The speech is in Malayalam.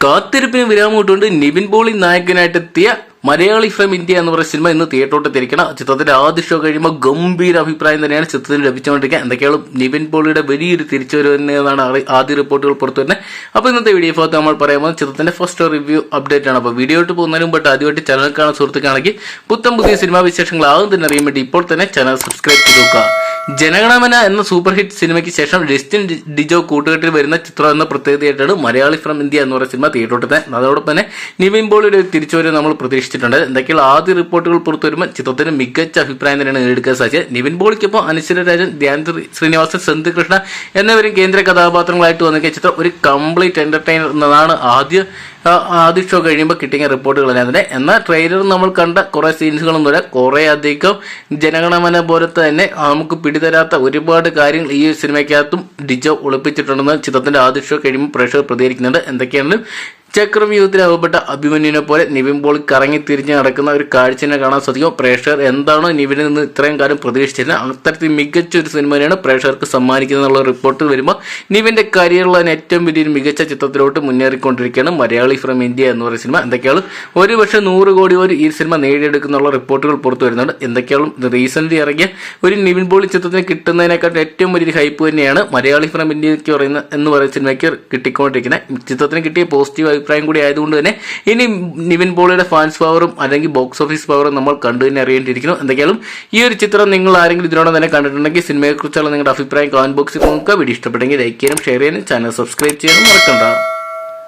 കാത്തിരിപ്പിന് വിരാമം ഇട്ടുകൊണ്ട് നിവിൻ പോളി നായകനായിട്ടെത്തിയ മലയാളി ഫ്രം ഇന്ത്യ എന്ന് പറയുന്ന സിനിമ ഇന്ന് തിയേറ്ററോട്ട് തിരിക്കണം ചിത്രത്തിന്റെ ആദ്യ ഷോ കഴിയുമ്പോൾ ഗംഭീര അഭിപ്രായം തന്നെയാണ് ചിത്രത്തിന് ലഭിച്ചുകൊണ്ടിരിക്കുക. എന്തൊക്കെയാണ് നിവിൻ പോളിയുടെ വലിയൊരു തിരിച്ചുവരവ് തന്നെയാണ് ആദ്യ റിപ്പോർട്ടുകൾ പുറത്തു വരുന്നത്. അപ്പോൾ ഇന്നത്തെ വീഡിയോ ഭാഗത്ത് നമ്മൾ പറയുമ്പോൾ ചിത്രത്തിന്റെ ഫസ്റ്റ് റിവ്യൂ അപ്ഡേറ്റ് ആണ്. അപ്പോൾ വീഡിയോ ആയിട്ട് പോകുന്നതിന് മുമ്പ് ആദ്യമായിട്ട് ചാനൽ കാണാൻ സുഹൃത്തുക്കാണെങ്കിൽ പുത്തം പുതിയ സിനിമാ വിശേഷങ്ങൾ ആദ്യം തന്നെ അറിയാൻ വേണ്ടി ഇപ്പോൾ തന്നെ ചാനൽ സബ്സ്ക്രൈബ് ചെയ്ത് നോക്കുക. ജനഗണമന എന്ന സൂപ്പർ ഹിറ്റ് സിനിമയ്ക്ക് ശേഷം ജസ്റ്റിൻ ഡിജോ കൂട്ടുകെട്ടിൽ വരുന്ന ചിത്രം എന്ന പ്രത്യേകതയായിട്ടാണ് മലയാളി ഫ്രം ഇന്ത്യ എന്ന് പറയുന്ന സിനിമ തിയേറ്ററിൽ അതോടൊപ്പം തന്നെ നിവിൻ പോളിയുടെ ഒരു തിരിച്ചുവരവ് നമ്മൾ പ്രതീക്ഷിച്ചിട്ടുണ്ട്. എന്തൊക്കെയുള്ള ആദ്യ റിപ്പോർട്ടുകൾ പുറത്തു വരുമ്പോൾ ചിത്രത്തിന് മികച്ച അഭിപ്രായം തന്നെയാണ് നേടിയെടുക്കാൻ സാധിച്ചത്. നിവിൻ പോളിക്കൊപ്പം അനശ്വര രാജൻ ധ്യാൻ ശ്രീ- ശ്രീനിവാസൻ സെന്ത് കൃഷ്ണ എന്നിവരും കേന്ദ്ര കഥാപാത്രങ്ങളായിട്ട് വന്നിരിക്കുന്ന ചിത്രം ഒരു കംപ്ലീറ്റ് എന്റർടൈനർ എന്നതാണ് ആദ്യ ആദ്യ ഷോ കഴിയുമ്പോൾ കിട്ടിയ റിപ്പോർട്ടുകൾ തന്നെ എന്നാൽ ട്രെയിലർ നമ്മൾ കണ്ട കുറേ സീൻസുകളൊന്നും പോലെ കുറെ അധികം ജനഗണമന പോലത്തെ തന്നെ നമുക്ക് പിടിതരാത്ത ഒരുപാട് കാര്യങ്ങൾ ഈ സിനിമയ്ക്കകത്തും ഡിജോ ഒളിപ്പിച്ചിട്ടുണ്ടെന്ന് ചിത്രത്തിന്റെ ആദ്യ ഷോ കഴിയുമ്പോൾ പ്രേക്ഷകർ പ്രതികരിക്കുന്നുണ്ട്. എന്തൊക്കെയാണ് ചക്രം യുദ്ധത്തിൽ അകപ്പെട്ട അഭിമന്യുവിനെ പോലെ നിവിൻ പോളി കറങ്ങി തിരിഞ്ഞ് നടക്കുന്ന ഒരു കാഴ്ചനെ കാണാൻ സാധിക്കും. പ്രേക്ഷകർ എന്താണോ നിവിനിൽ നിന്ന് ഇത്രയും കാലം പ്രതീക്ഷിച്ചില്ല അത്തരത്തിൽ മികച്ച ഒരു സിനിമ തന്നെയാണ് പ്രേക്ഷകർക്ക് സമ്മാനിക്കുന്നതെന്നുള്ള റിപ്പോർട്ട് വരുമ്പോൾ നിവിന്റെ കരിയറിലുള്ള ഏറ്റവും വലിയൊരു മികച്ച ചിത്രത്തിലോട്ട് മുന്നേറിക്കൊണ്ടിരിക്കുകയാണ് മലയാളി ഫ്രം ഇന്ത്യ എന്ന് പറയുന്ന സിനിമ. എന്തൊക്കെയാണ് ഒരു പക്ഷേ നൂറ് കോടി ഒരു ഈ സിനിമ നേടിയെടുക്കുന്നുള്ള റിപ്പോർട്ടുകൾ പുറത്തു വരുന്നുണ്ട്. എന്തൊക്കെയാണ് റീസെന്റ് ഇറങ്ങിയ ഒരു നിവിൻ പോളി ചിത്രത്തിന് കിട്ടുന്നതിനെക്കാട്ടും ഏറ്റവും വലിയൊരു ഹൈപ്പ് തന്നെയാണ് മലയാളി ഫ്രം ഇന്ത്യയ്ക്ക് പറയുന്ന എന്ന് പറയുന്ന സിനിമയ്ക്ക് കിട്ടിക്കൊണ്ടിരിക്കുന്നത്. ചിത്രത്തിന് കിട്ടിയ പോസിറ്റീവ് അഭിപ്രായം കൂടി ആയതുകൊണ്ട് തന്നെ ഇനി നിവിൻ പോളിയുടെ ഫാൻസ് പവറും അല്ലെങ്കിൽ ബോക്സ് ഓഫീസ് പവറും നമ്മൾ കണ്ടു തന്നെ അറിയേണ്ടിയിരിക്കുന്നു. എന്തൊക്കെയാലും ഈ ഒരു ചിത്രം നിങ്ങൾ ആരെങ്കിലും ഇതിനോട് തന്നെ കണ്ടിട്ടുണ്ടെങ്കിൽ സിനിമയെക്കുറിച്ചുള്ള നിങ്ങളുടെ അഭിപ്രായം കമന്റ് ബോക്സിൽ നോക്കുക. വീഡിയോ ഇഷ്ടപ്പെട്ടെങ്കിൽ ലൈക്ക് ചെയ്യാനും ഷെയർ ചെയ്യാനും ചാനൽ സബ്സ്ക്രൈബ് ചെയ്യാനും മറക്കണ്ട.